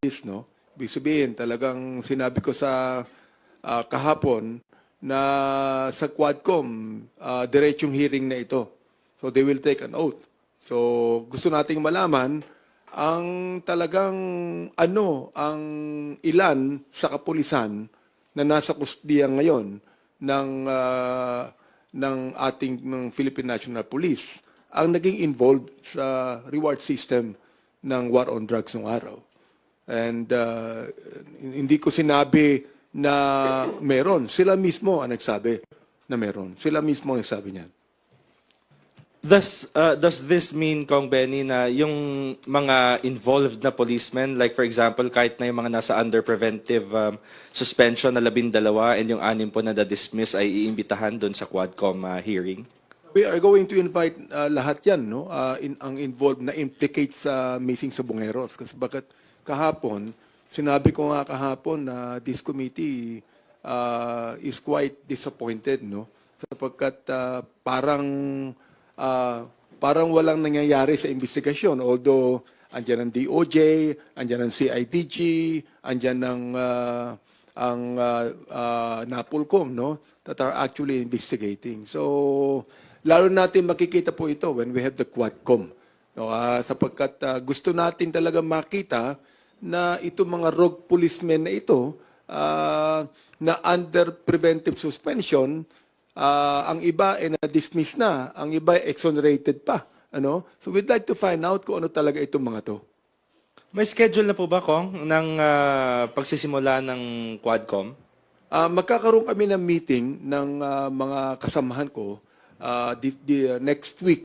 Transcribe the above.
this, no? Ibig sabihin, talagang sinabi ko sa ah, kahapon na sa Quadcom, uh, diretsong hearing na ito. So they will take an oath. So gusto nating malaman ang talagang ano ang ilan sa kapulisan na nasa kustiya ngayon ng ah, ng ating ng Philippine National Police ang naging involved sa reward system ng war on drugs ng araw. And uh, hindi ko sinabi na meron. Sila mismo ang nagsabi na meron. Sila mismo ang nagsabi niyan. Does uh, does this mean Kong Benny na yung mga involved na policemen like for example kahit na yung mga nasa under preventive um, suspension na labindalawa and yung anim po na dismiss ay iimbitahan doon sa Quadcom uh, hearing? We are going to invite uh, lahat yan, no? Uh, in, ang involved na implicate sa missing sa Bungeros. Kasi bakit kahapon, sinabi ko nga kahapon na this committee uh, is quite disappointed, no? Sapagkat uh, parang uh, parang walang nangyayari sa investigasyon. Although, andyan ang DOJ, andyan ang CIDG, andyan ang uh, ang uh, uh, NAPOLCOM, no? That are actually investigating. So, lalo natin makikita po ito when we have the Quadcom. No, ah, sapagkat ah, gusto natin talaga makita na itong mga rogue policemen na ito ah, na under preventive suspension, ah, ang iba ay na-dismiss na, ang iba ay exonerated pa. Ano? So we'd like to find out kung ano talaga itong mga to. May schedule na po ba Kong ng uh, pagsisimula ng Quadcom? Ah, magkakaroon kami ng meeting ng ah, mga kasamahan ko ah, di, di- next week